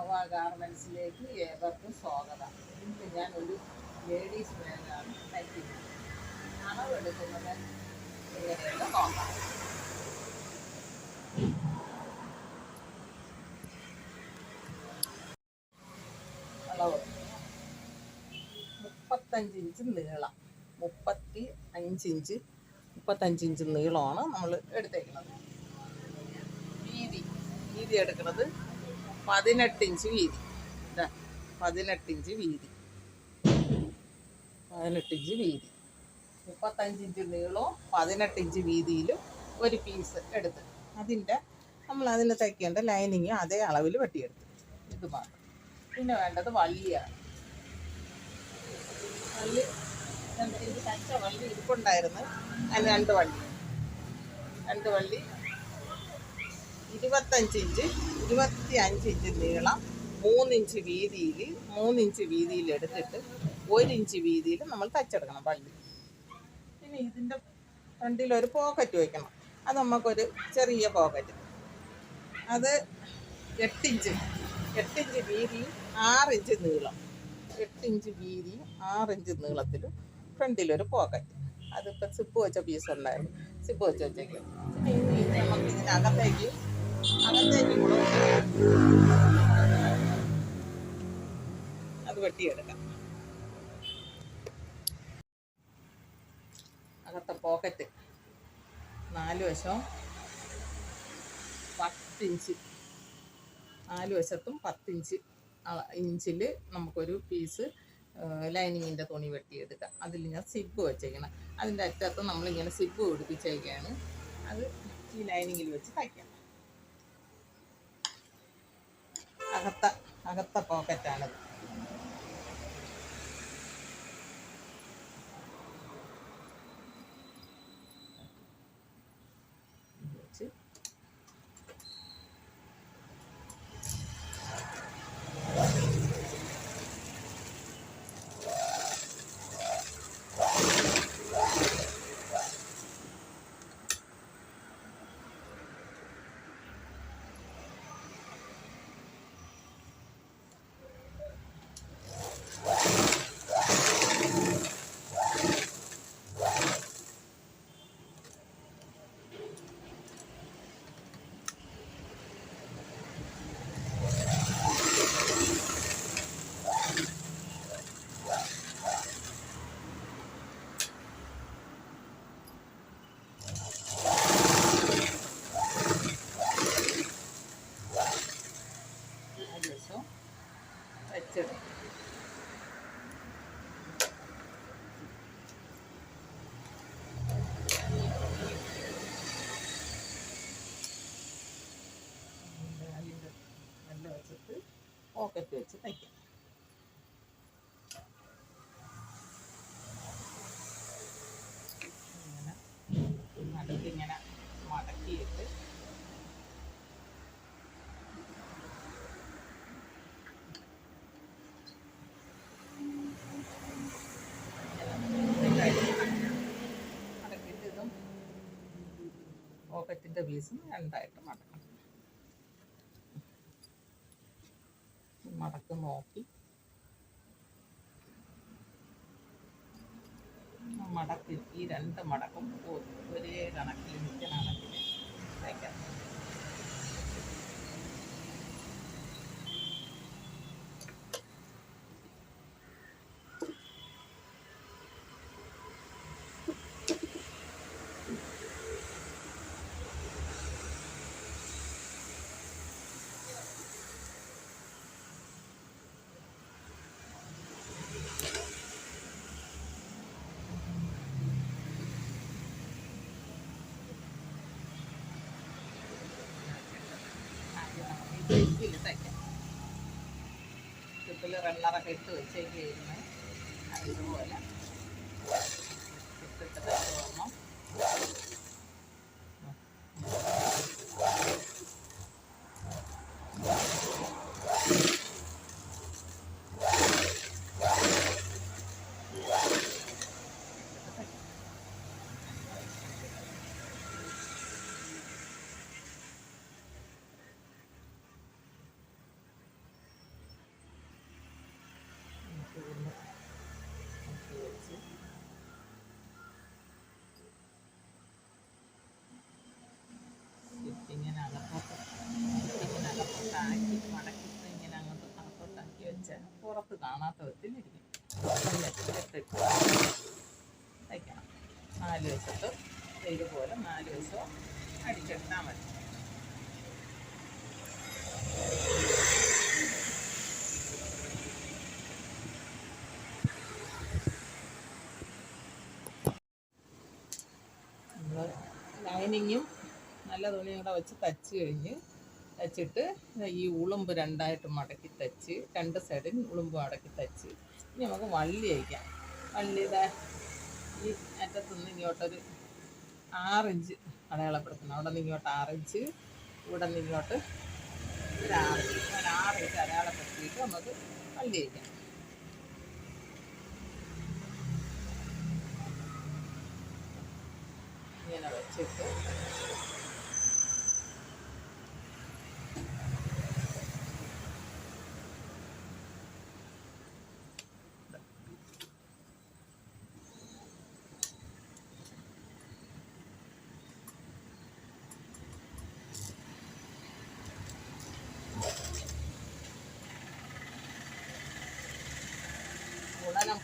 Nova ഗാർമെൻസിലേക്ക് ഏവർക്കും സ്വാഗതം. ഇന്ന് ഞാൻ ഒരു ലേഡീസ് ബാഗാണ് തയ്ക്കുന്നത്. അളവെടുക്കുന്നത് എങ്ങനെയെന്ന് നോക്കാം. അളവ്. മുപ്പത്തഞ്ച് ഇഞ്ച് നീളം. മുപ്പത്തി അഞ്ച് ഇഞ്ച് മുപ്പത്തഞ്ച് ഇഞ്ച് നീളമാണ് നമ്മൾ എടുത്തേക്കുന്നത്. വീതി. വീതി എടുക്കുന്നത് പതിനെട്ട് ഇഞ്ച് വീതി. പതിനെട്ട് ഇഞ്ച് വീതി. പതിനെട്ട് ഇഞ്ച് വീതി. മുപ്പത്തഞ്ച് ഇഞ്ച് നീളവും പതിനെട്ട് ഇഞ്ച് വീതിയിലും ഒരു പീസ് എടുത്ത് അതിന്റെ നമ്മൾ അതിന് തയ്ക്കേണ്ട ലൈനിങ് അതേ അളവിൽ വെട്ടിയെടുത്ത്. ഇത് മാത്രം. പിന്നെ വേണ്ടത് വള്ളിയാണ്. വള്ളി ഇത് തച്ച വള്ളി ഇരിപ്പുണ്ടായിരുന്നു. അതിന് രണ്ട് വള്ളി. രണ്ട് വള്ളി ഇരുപത്തഞ്ച് ഇഞ്ച് ഇരുപത്തി അഞ്ച് ഇഞ്ച് നീളം മൂന്നിഞ്ച് വീതിയിൽ മൂന്നിഞ്ച് വീതിയിൽ എടുത്തിട്ട് ഒരിഞ്ച് വീതിയിൽ നമ്മൾ തച്ചെടുക്കണം പള്ളി പിന്നെ ഇതിന്റെ ഫ്രണ്ടിൽ ഒരു പോക്കറ്റ് വയ്ക്കണം അത് നമുക്കൊരു ചെറിയ പോക്കറ്റ്. അത് എട്ടിഞ്ച് എട്ടിഞ്ച് വീതി ആറിഞ്ച് നീളം. എട്ടിഞ്ച് വീതി ആറിഞ്ച് നീളത്തിലും ഫ്രണ്ടിലൊരു പോക്കറ്റ്. അതിപ്പോൾ സിപ്പ് വെച്ച പീസ് ഉണ്ടായിരുന്നു. സിപ്പ് വെച്ച് വെച്ചേക്കും. ഇനി നമുക്ക് ഇതിനകത്തേക്ക് അത് വെട്ടിയെടുക്കാം. അകത്തെ പോക്കറ്റ് നാല് വശവും പത്തിഞ്ച് നാല് വശത്തും പത്തിഞ്ച് ഇഞ്ചിൽ നമുക്കൊരു പീസ് ലൈനിങ്ങിന്റെ തുണി വെട്ടിയെടുക്കാം. അതിൽ ഞാൻ സിബ് വെച്ചേക്കണം. അതിന്റെ അറ്റത്ത് നമ്മളിങ്ങനെ സിബ് പിടിപ്പിച്ചേക്കാണ്. അത് ഈ ലൈനിങ്ങിൽ വെച്ച് തയ്ക്കാം. അകത്ത അകത്ത പോക്കറ്റാണിത് വെച്ച് നാല് വശവും വെച്ചെടുക്കും അതിന്റെ വശത്ത് പോക്കറ്റ് വെച്ച് തയ്ക്കാം. നടുക്കിങ്ങനെ മടക്കിയിട്ട് പീസും രണ്ടായിട്ട് മടക്കണം മടക്ക് നോക്കി. മടക്ക് ഈ രണ്ട് മടക്കും ഒരേ കണക്കിൽ മിക്ക കണക്കിൽ തയ്ക്കാം തയ്ക്കാം ഇതിൽ റണ്ണറൊക്കെ ഇട്ട് വെച്ചേക്കായിരുന്നു അതുപോലെ. ഇട്ടിട്ട് പുറത്ത് കാണാത്ത വിധത്തിൽ ഇരിക്കും. തയ്ക്കണം നാല് വശത്ത് ഇതുപോലെ നാല് വശവും അടിച്ചെടുത്താൽ മതി. നല്ല തുണിയും കൂടെ വെച്ച് തച്ച് കഴിഞ്ഞ് തച്ചിട്ട് ഈ ഉളുമ്പ് രണ്ടായിട്ട് മടക്കി തച്ച് രണ്ട് സൈഡിൽ ഉളുമ്പ് മടക്കി തച്ച്. ഇനി നമുക്ക് വള്ളി അയക്കാം വള്ളി ഇതാ ഈ അറ്റത്തുനിന്ന് ഇങ്ങോട്ടൊരു ആറിഞ്ച് അടയാളപ്പെടുത്തണം. അവിടെ നിന്ന് ഇങ്ങോട്ട് ആറിഞ്ച് ഇവിടെ നിന്ന് ഇങ്ങോട്ട് ഒരു ആറിഞ്ച്. അങ്ങനെ ആറിഞ്ച് അടയാളപ്പെടുത്തിയിട്ട് നമുക്ക് വള്ളി അയക്കാം ഇങ്ങനെ വെച്ചിട്ട്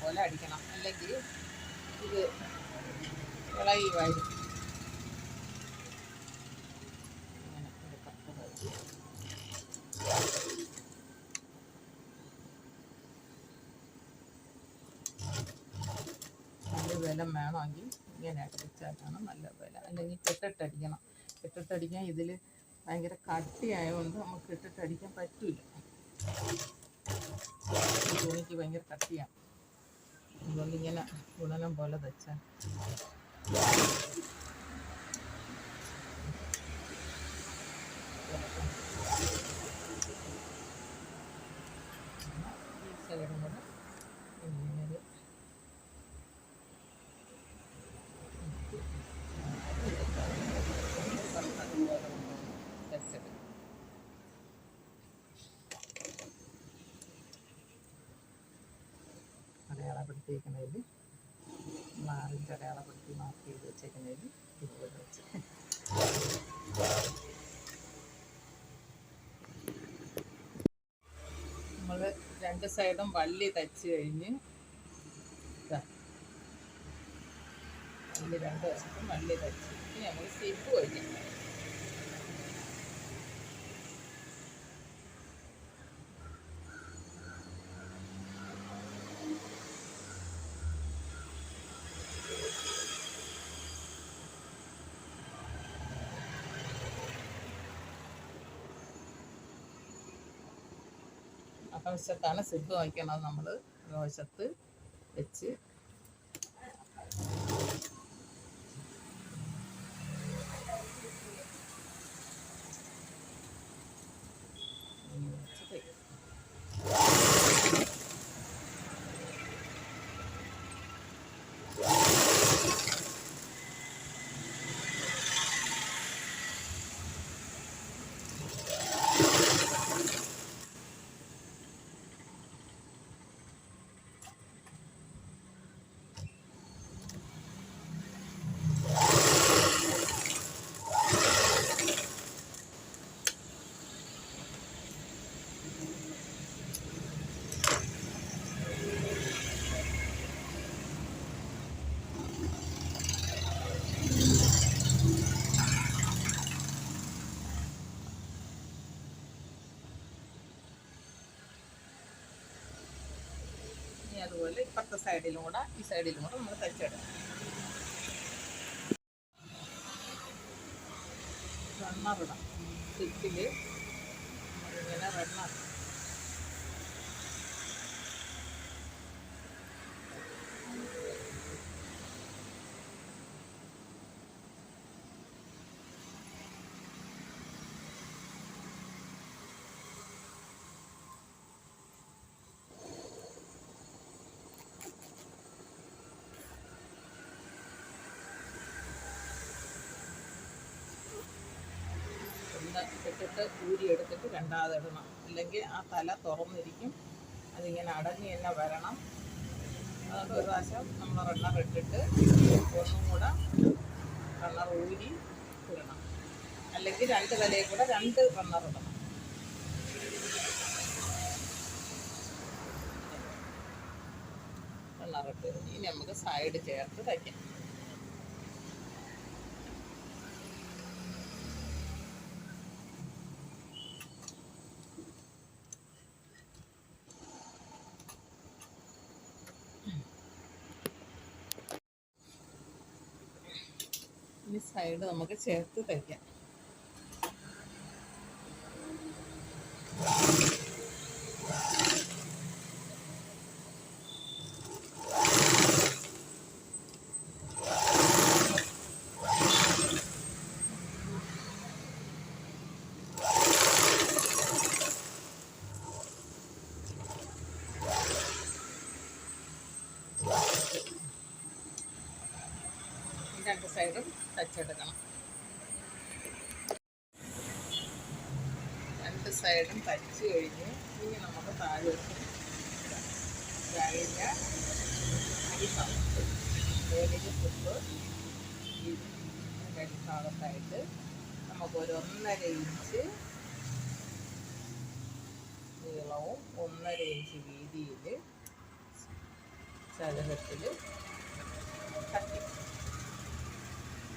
പോലെ അടിക്കണം. അല്ലെങ്കിൽ ഇത് ഇളയുമായിരിക്കും. ബലം വേണമെങ്കിൽ ഇങ്ങനെ അടിച്ചാലാണ് നല്ല ബലം അല്ലെങ്കിൽ കെട്ടിട്ടടിക്കണം. കെട്ടിട്ടടിക്കാൻ ഇതിൽ ഭയങ്കര കട്ടിയായതുകൊണ്ട് നമുക്ക് കെട്ടിട്ടടിക്കാൻ പറ്റില്ല തുണിക്ക് ഭയങ്കര കട്ടിയാണ്. അതുകൊണ്ട് ഇങ്ങനെ ഗുണനം പോലെ തച്ചാൽ ഈ സൈഡും കൂടെ ഇങ്ങനെ തച്ചെടുക്കും അടയാളപ്പെടുത്തിയിരിക്കുന്നതിൽ നാലിഞ്ച് അടയാളപ്പെടുത്തി മാർക്ക് ചെയ്ത് വെച്ചേക്കുന്നതിൽ ഇരുപത് വെച്ച്. നമ്മൾ രണ്ട് സൈഡും വള്ളി തച്ച് കഴിഞ്ഞ് വള്ളി രണ്ട് വശത്തും വള്ളി തച്ച്. നമുക്ക് സ്റ്റിപ്പ് വയ്ക്കാം അകവശത്താണ് സിബ് വയ്ക്കണത് നമ്മൾ വശത്ത് വെച്ച് അതുപോലെ ഇപ്പുറത്തെ സൈഡിലും കൂടെ ഈ സൈഡിലും കൂടെ നമ്മൾ തച്ചെടുക്കും റണ്ണറിടാം സ്റ്റിച്ചിൽ ഇങ്ങനെ റണ്ണർ ഇട്ടിട്ട് ഊരി എടുത്തിട്ട് രണ്ടാമത് ഇടണം അല്ലെങ്കിൽ ആ തല തുറന്നിരിക്കും. അതിങ്ങനെ അടഞ്ഞ് തന്നെ വരണം. അതുകൊണ്ട് ഒരു പ്രാവശ്യം നമ്മൾ റണ്ണർ ഇട്ടിട്ട് ഒന്നും കൂടെ റണ്ണർ ഊരി ഇടണം. അല്ലെങ്കിൽ രണ്ട് തലയിൽ കൂടെ രണ്ട് റണ്ണർ ഇടണം. കോർണറിട്ട് ഇനി നമുക്ക് സൈഡ് ചേർത്ത് തയ്ക്കാം ഈ സൈഡ് നമുക്ക് ചേർത്ത് തയ്ക്കാം. സൈഡും തച്ചെടുക്കണം രണ്ട് സൈഡും തച്ച് കഴിഞ്ഞ് ഇനി നമുക്ക് താഴോട്ട് കഴിഞ്ഞ അടിഭാഗത്ത് ഒന്നര ഇഞ്ച് നീളവും ഒന്നര ഇഞ്ച് വീതിയിൽ ചതുരത്തിൽ കട്ടി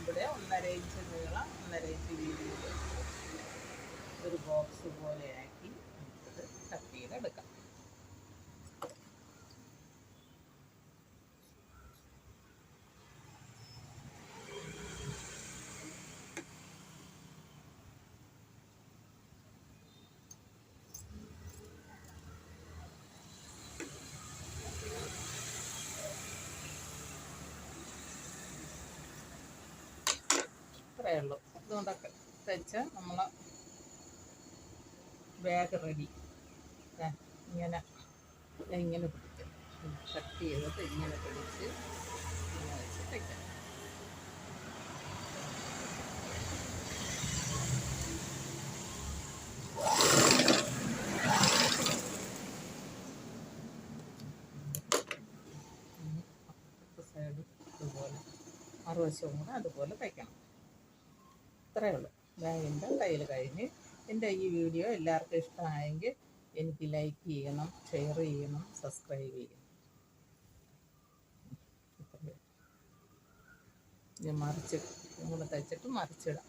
ഇവിടെ ഒന്നര ഇഞ്ച് നീളം ഒന്നര ഇഞ്ച് വീതിയിൽ ഒരു ബോക്സ് പോലെയാക്കി നമുക്കത് കട്ട് ചെയ്തെടുക്കാം. ഇത്രയേ ഉള്ളൂ അതുകൊണ്ടൊക്കെ തയ്ച്ച് നമ്മൾ ബാഗ് റെഡി ഇങ്ങനെ ഇങ്ങനെ പിടിക്കും. കട്ട് ചെയ്തിട്ട് ഇങ്ങനെ പിടിച്ച് ഇങ്ങനെ വെച്ച് തയ്ക്കാം സൈഡ് ഇതുപോലെ അതുപോലെ തയ്ക്കണം ഇത്രയേ ഉള്ളൂ. ബാഗിന്റെ തയ്യൽ കഴിഞ്ഞ് എന്റെ ഈ വീഡിയോ എല്ലാവർക്കും ഇഷ്ടമായെങ്കിൽ എനിക്ക് ലൈക്ക് ചെയ്യണം ഷെയർ ചെയ്യണം സബ്സ്ക്രൈബ് ചെയ്യണം. മറിച്ച് നമ്മൾ തയ്ച്ചിട്ട് മറിച്ചിടാം.